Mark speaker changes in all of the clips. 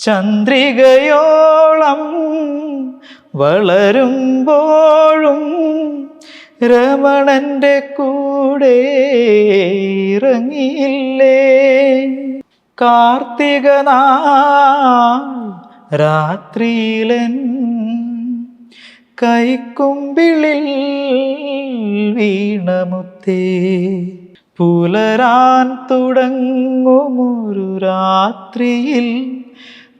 Speaker 1: ചന്ദ്രികയോളം വളരുമ്പോഴും രമണന്റെ കൂടെ ഇറങ്ങിയില്ലേ? കാർത്തികനാ രാത്രിയിലൻ കൈക്കുമ്പിളിൽ വീണമുത്തേ പുലരാൻ തുടങ്ങുമൊരു രാത്രിയിൽ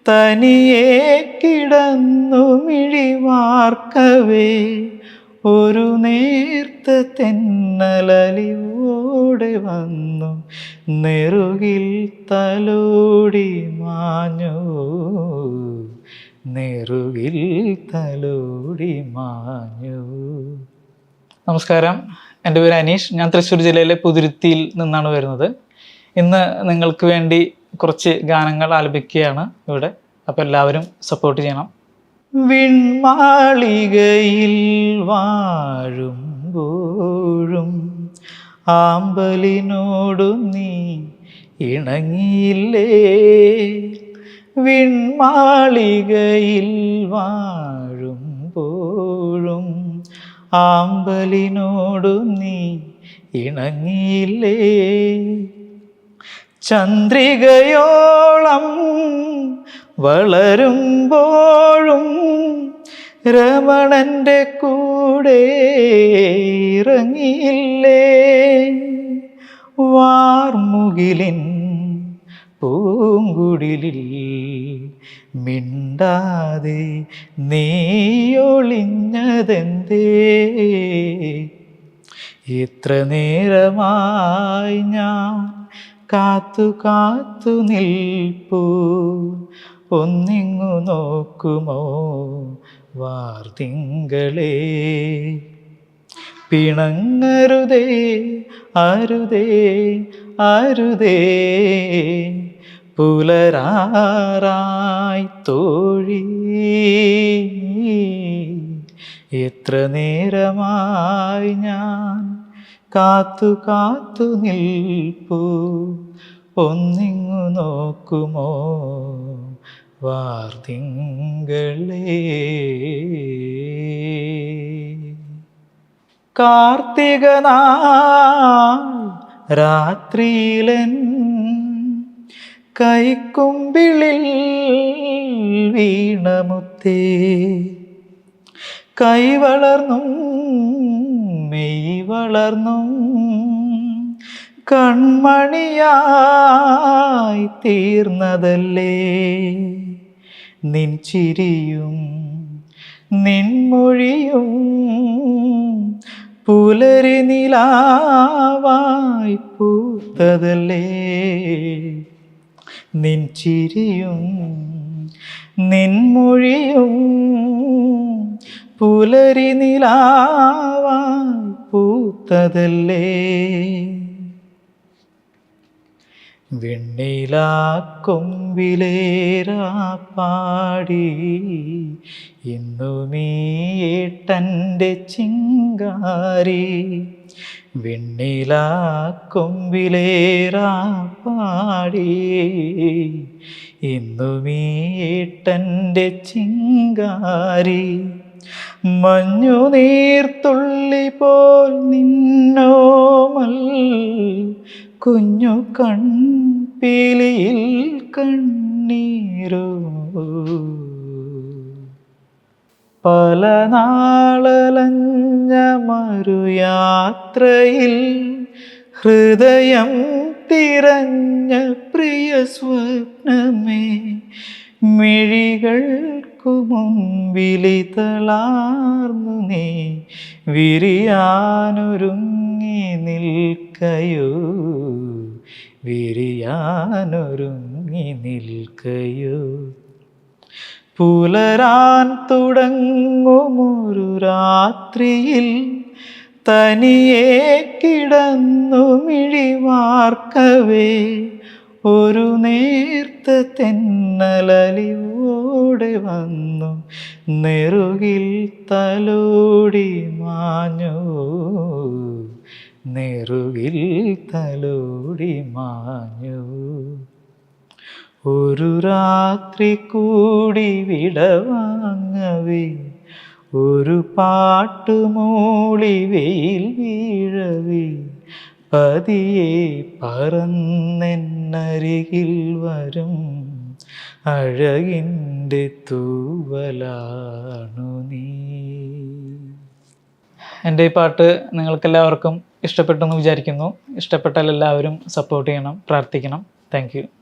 Speaker 1: തനിയെ കിടന്നു മിഴിവാർക്കവേ. ഒരു നേർത്ത തെന്നലലിവോടെ വന്നു. നെറുകിൽ തലോടി മാഞ്ഞു. നെറുകിൽ തലോടി മാഞ്ഞു. നമസ്കാരം. എന്റെ പേര് അനീഷ്. ഞാൻ തൃശ്ശൂർ ജില്ലയിലെ പുതുരുത്തിയിൽ നിന്നാണ് വരുന്നത്. ഇന്ന് നിങ്ങൾക്ക് വേണ്ടി കുറച്ച് ഗാനങ്ങൾ ആലപിക്കുകയാണ് ഇവിടെ. അപ്പോൾ എല്ലാവരും സപ്പോർട്ട് ചെയ്യണം. വിൺമാളികയിൽ വാഴുമ്പോഴും ആമ്പലിനോടു നീ ഇണങ്ങിയില്ലേ? വിൺമാളികയിൽ വാഴുമ്പോഴും ആമ്പലിനോടു നീ ഇണങ്ങിയില്ലേ? ചന്ദ്രികയോളം വളരുമ്പോഴും രമണന്റെ കൂടെ ഇറങ്ങിയില്ലേ? വാർമുകിലിൻ പൂങ്കുടിലിൽ മിണ്ടാതെ നീയൊളിഞ്ഞതെന്തേ? ഇത്ര നേരമായി ഞാൻ കാത്തു കാത്തു നിൽപ്പൂ. ഒന്നിങ്ങു നോക്കുമോ വാർത്തിങ്കളേ? പിണങ്ങരുതേ അരുതേ അരുതേ. പുലരാറായി തോഴി. എത്ര നേരമായി ഞാൻ കാത്തു കാത്തു നിൽപ്പൂ. ഒന്നിങ്ങു നോക്കുമോ? വാർത്തിങ്കളേ. കാർത്തിക നാൾ രാത്രിയിലൻ കൈക്കുമ്പിളിൽ വീണമുത്തേ കൈ വളർന്നും മെയ് വളർന്നും. കൺമണിയായി തീർന്നതല്ലേ? നിൻ ചിരിയും നിൻമൊഴിയും പുലരി നിലാവായി പൂത്തതല്ലേ? നിൻ ചിരിയും നിൻമൊഴിയും പുലരി നിലാവായി പൂത്തതല്ലേ? വെണ്ണിലാക്കൊമ്പിലേരാ പാടി ഇന്നുമീട്ടന്റെ ചിങ്കാരി. വെണ്ണിലാക്കൊമ്പിലേരാ പാടി ഇന്നുമീട്ടന്റെ ചിങ്കാരി. മഞ്ഞു നീർത്തുള്ളി പോൽ നിന്നോമൽ കുഞ്ഞു കൺപീലിയിൽ കണ്ണീരോ. പല നാളലഞ്ഞ മറുയാത്രയിൽ ഹൃദയം തിരഞ്ഞ പ്രിയ സ്വപ്നമേ. മിഴികൾക്കു മുമ്പിലി തളാർന്നു നീ. വിരിയാനൊരുങ്ങി നിൽക്കയോ. വിരിയാനൊരുങ്ങി നിൽക്കയോ. പുലരാൻ തുടങ്ങുമൊരു രാത്രിയിൽ തനിയെ കിടന്നു മിഴിവാർക്കവേ. ഒരു നേർത്ത തെന്നലലിവോടെ വന്നു. നെറുകിൽ തലോടി മാഞ്ഞു. നെറുകിൽ തലോടി മാഞ്ഞു. ഒരു രാത്രി കൂടി വിടവാങ്ങവേ ഒരു പാട്ടുമൂളി വെയിൽ വീഴവേ പതിയെ പറന്നെന്നരികിൽ വരും അഴകിന്റെ തൂവലാണു നീ. എന്റെ ഈ പാട്ട് നിങ്ങൾക്കെല്ലാവർക്കും ഇഷ്ടപ്പെട്ടെന്ന് വിചാരിക്കുന്നു. ഇഷ്ടപ്പെട്ടാൽ എല്ലാവരും സപ്പോർട്ട് ചെയ്യണം പ്രാർത്ഥിക്കണം. താങ്ക്